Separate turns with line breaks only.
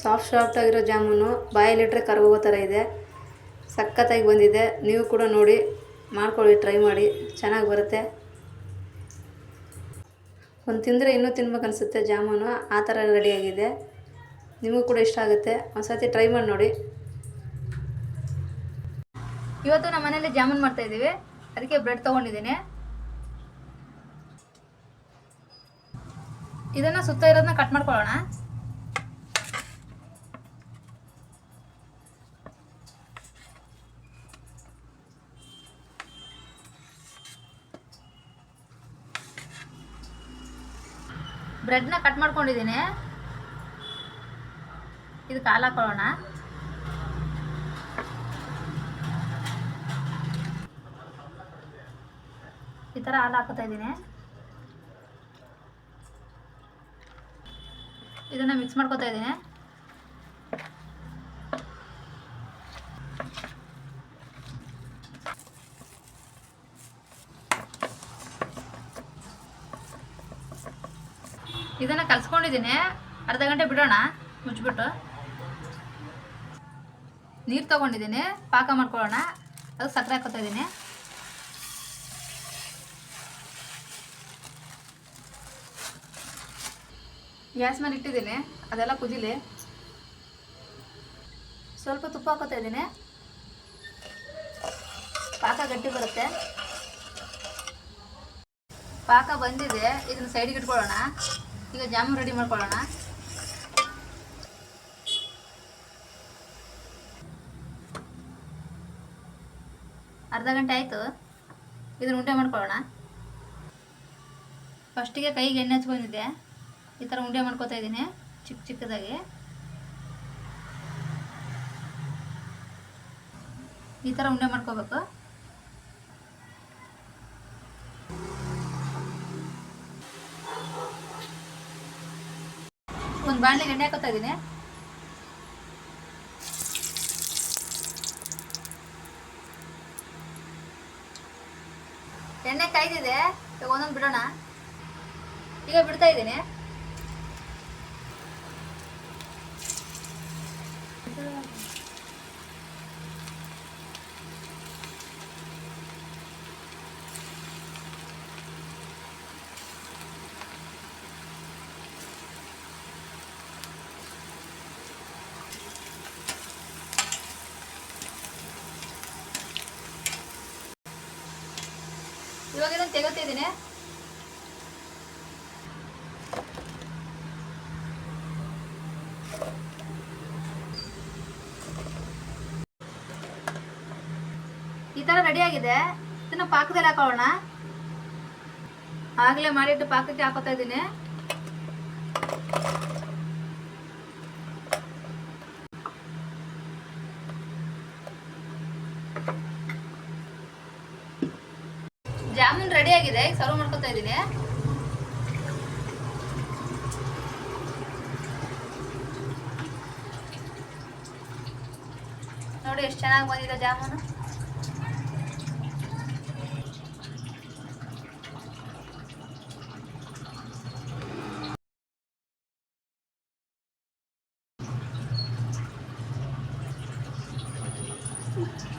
Soft soft ಆಗಿರೋ ಜಾಮೂನು ಬಾಯಲ್ಲಿಟ್ರೆ ಕರ್ಗೋಗೋ ಥರ ಇದೆ. ಸಖತ್ತಾಗಿ ಬಂದಿದೆ. ನೀವು ಕೂಡ ನೋಡಿ, ಮಾಡ್ಕೊಳ್ಳಿ ಟ್ರೈ ಮಾಡಿ. ಚೆನ್ನಾಗಿ ಬರುತ್ತೆ. ಒಂದು ತಿಂದರೆ ಇನ್ನೂ ತಿನ್ಬೇಕು ಅನಿಸುತ್ತೆ ಜಾಮೂನು. ಆ ಥರ ರೆಡಿಯಾಗಿದೆ ನಿಮಗೂ ಕೂಡ ಇಷ್ಟ ಆಗುತ್ತೆ. ಒಂದು ಟ್ರೈ ಮಾಡಿ ನೋಡಿ.
ಇವತ್ತು ನಮ್ಮ ಮನೇಲಿ ಜಾಮೂನ್ ಮಾಡ್ತಾ ಇದ್ದೀವಿ. ಅದಕ್ಕೆ ಬ್ರೆಡ್ ತೊಗೊಂಡಿದ್ದೀನಿ. ಇದನ್ನು ಸುತ್ತ ಇರೋದನ್ನ ಕಟ್ ಮಾಡ್ಕೊಳ್ಳೋಣ. ಬ್ರೆಡ್ನ ಕಟ್ ಮಾಡ್ಕೊಂಡಿದ್ದೀನಿ ಇದು ಹಾಲು ಹಾಕೊಳ್ಳೋಣ ಈ ಥರ ಹಾಲು ಹಾಕೋತಾ ಇದ್ದೀನಿ. ಇದನ್ನು ಮಿಕ್ಸ್ ಮಾಡ್ಕೋತಾ ಇದ್ದೀನಿ. ಇದನ್ನು ಕಲ್ಸ್ಕೊಂಡಿದ್ದೀನಿ. ಅರ್ಧ ಗಂಟೆ ಬಿಡೋಣ? ಮುಚ್ಚಿಬಿಟ್ಟು ನೀರು ತೊಗೊಂಡಿದ್ದೀನಿ. ಪಾಕ ಮಾಡ್ಕೊಳ್ಳೋಣ. ಅದು ಸಕ್ಕರೆ ಹಾಕೋತಾ ಇದ್ದೀನಿ. ಗ್ಯಾಸ್ ಮೇಲೆ ಇಟ್ಟಿದ್ದೀನಿ. ಅದೆಲ್ಲ ಕುದಿಲಿ. ಸ್ವಲ್ಪ ತುಪ್ಪ ಹಾಕೋತಾ ಇದ್ದೀನಿ. ಪಾಕ ಗಟ್ಟಿ ಬರುತ್ತೆ. ಪಾಕ ಬಂದಿದೆ. ಇದನ್ನ ಸೈಡ್ಗೆ ಇಟ್ಕೊಳ್ಳೋಣ. ಈಗ ಜಾಮೂನ್ ರೆಡಿ ಮಾಡ್ಕೊಳ್ಳೋಣ. ಅರ್ಧ ಗಂಟೆ ಆಯಿತು. ಇದನ್ನ ಉಂಡೆ ಮಾಡ್ಕೊಳ್ಳೋಣ. ಫಸ್ಟಿಗೆ ಕೈಗೆ ಎಣ್ಣೆ ಹಚ್ಕೊಂಡಿದ್ದೆ. ಈ ಥರ ಉಂಡೆ ಮಾಡ್ಕೋತಾ ಇದ್ದೀನಿ ಚಿಕ್ಕ ಚಿಕ್ಕದಾಗಿ. ಈ ಥರ ಉಂಡೆ ಮಾಡ್ಕೋಬೇಕು. ಒಂದು ಬಾಣಲೆಗೆ ಎಣ್ಣೆ ಹಾಕೋತಾ ಇದ್ದೀನಿ ಎಣ್ಣೆ ಕಾಯ್ದಿದೆ ಇವಾಗ ಒಂದೊಂದು ಬಿಡೋಣ. ಈಗ ಬಿಡ್ತಾ ಇದ್ದೀನಿ ಇವಾಗ ಇದನ್ನು ತೆಗೋತಿದ್ದೀನಿ ಈ ಥರ ರೆಡಿ ಆಗಿದೆ. ಇದನ್ನ ಪಾಕದಲ್ಲಿ ಹಾಕೊಳ್ಳೋಣ. ಆಗ್ಲೇ ಮಾಡಿಟ್ಟು ಪಾಕಕ್ಕೆ ಹಾಕೋತಾ ಇದ್ದೀನಿ. ಜಾಮೂನ್ ರೆಡಿ ಆಗಿದೆ ಈಗ ಸರ್ವ್ ಮಾಡ್ಕೊತಾ ಇದ್ದೀನಿ ನೋಡಿ ಎಷ್ಟು ಚೆನ್ನಾಗಿ ಬಂದಿದೆ ಜಾಮೂನು Thank you.